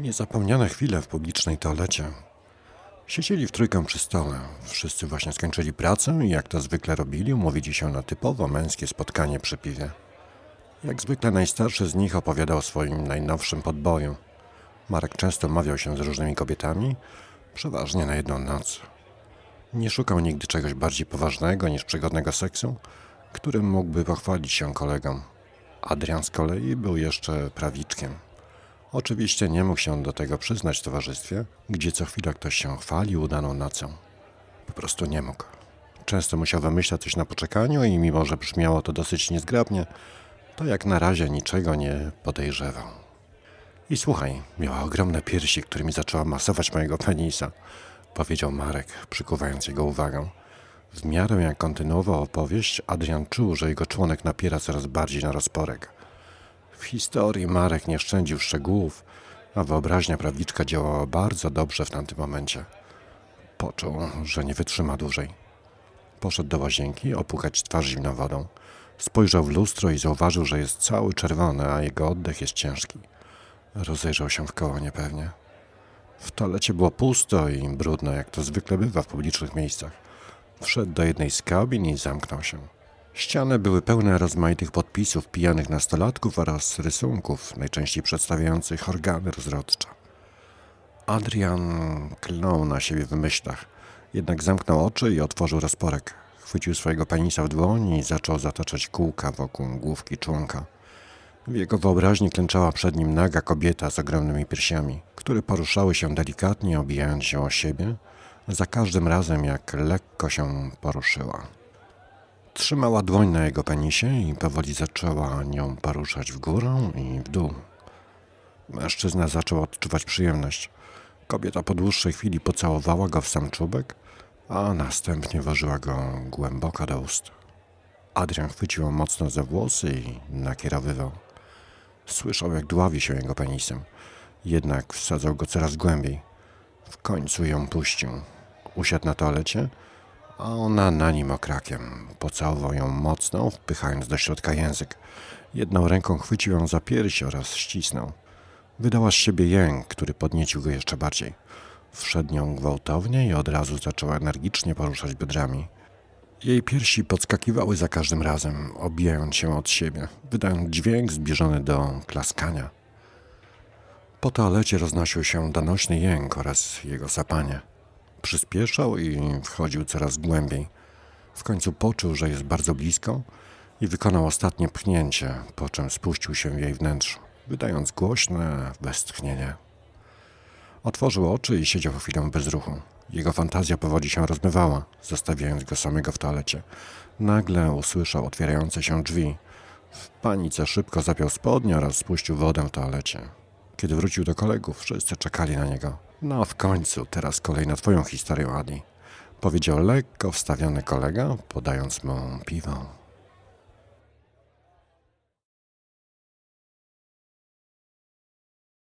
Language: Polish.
Niezapomniane chwile w publicznej toalecie. Siedzieli w trójkę przy stole. Wszyscy właśnie skończyli pracę i jak to zwykle robili, umówili się na typowo męskie spotkanie przy piwie. Jak zwykle najstarszy z nich opowiadał o swoim najnowszym podboju. Marek często mawiał się z różnymi kobietami, przeważnie na jedną noc. Nie szukał nigdy czegoś bardziej poważnego niż przygodnego seksu, którym mógłby pochwalić się kolegom. Adrian z kolei był jeszcze prawiczkiem. Oczywiście nie mógł się do tego przyznać w towarzystwie, gdzie co chwilę ktoś się chwalił udaną nocą. Po prostu nie mógł. Często musiał wymyślać coś na poczekaniu i mimo, że brzmiało to dosyć niezgrabnie, to jak na razie niczego nie podejrzewał. I słuchaj, miała ogromne piersi, którymi zaczęła masować mojego penisa, powiedział Marek, przykuwając jego uwagę. W miarę jak kontynuował opowieść, Adrian czuł, że jego członek napiera coraz bardziej na rozporek. W historii Marek nie szczędził szczegółów, a wyobraźnia prawniczka działała bardzo dobrze w tamtym momencie. Poczuł, że nie wytrzyma dłużej. Poszedł do łazienki opłukać twarz zimną wodą. Spojrzał w lustro i zauważył, że jest cały czerwony, a jego oddech jest ciężki. Rozejrzał się w koło niepewnie. W toalecie było pusto i brudno, jak to zwykle bywa w publicznych miejscach. Wszedł do jednej z kabin i zamknął się. Ściany były pełne rozmaitych podpisów pijanych nastolatków oraz rysunków, najczęściej przedstawiających organy rozrodcze. Adrian klnął na siebie w myślach, jednak zamknął oczy i otworzył rozporek. Chwycił swojego penisa w dłoni i zaczął zataczać kółka wokół główki członka. W jego wyobraźni klęczała przed nim naga kobieta z ogromnymi piersiami, które poruszały się delikatnie, obijając się o siebie, za każdym razem jak lekko się poruszyła. Trzymała dłoń na jego penisie i powoli zaczęła nią poruszać w górę i w dół. Mężczyzna zaczął odczuwać przyjemność. Kobieta po dłuższej chwili pocałowała go w sam czubek, a następnie włożyła go głęboko do ust. Adrian chwycił ją mocno za włosy i nakierowywał. Słyszał, jak dławi się jego penisem, jednak wsadzał go coraz głębiej. W końcu ją puścił. Usiadł na toalecie, a ona na nim okrakiem. Pocałował ją mocno, wpychając do środka język. Jedną ręką chwycił ją za pierś oraz ścisnął. Wydała z siebie jęk, który podniecił go jeszcze bardziej. Wszedł nią gwałtownie i od razu zaczął energicznie poruszać biodrami. Jej piersi podskakiwały za każdym razem, obijając się od siebie, wydając dźwięk zbliżony do klaskania. Po toalecie roznosił się donośny jęk oraz jego sapanie. Przyspieszał i wchodził coraz głębiej. W końcu poczuł, że jest bardzo blisko i wykonał ostatnie pchnięcie, po czym spuścił się w jej wnętrzu, wydając głośne westchnienie. Otworzył oczy i siedział chwilę bez ruchu. Jego fantazja powoli się rozmywała, zostawiając go samego w toalecie. Nagle usłyszał otwierające się drzwi. W panice szybko zapiął spodnie oraz spuścił wodę w toalecie. Kiedy wrócił do kolegów, wszyscy czekali na niego. No w końcu, teraz kolej na twoją historię, Adi. Powiedział lekko wstawiony kolega, podając mu piwo.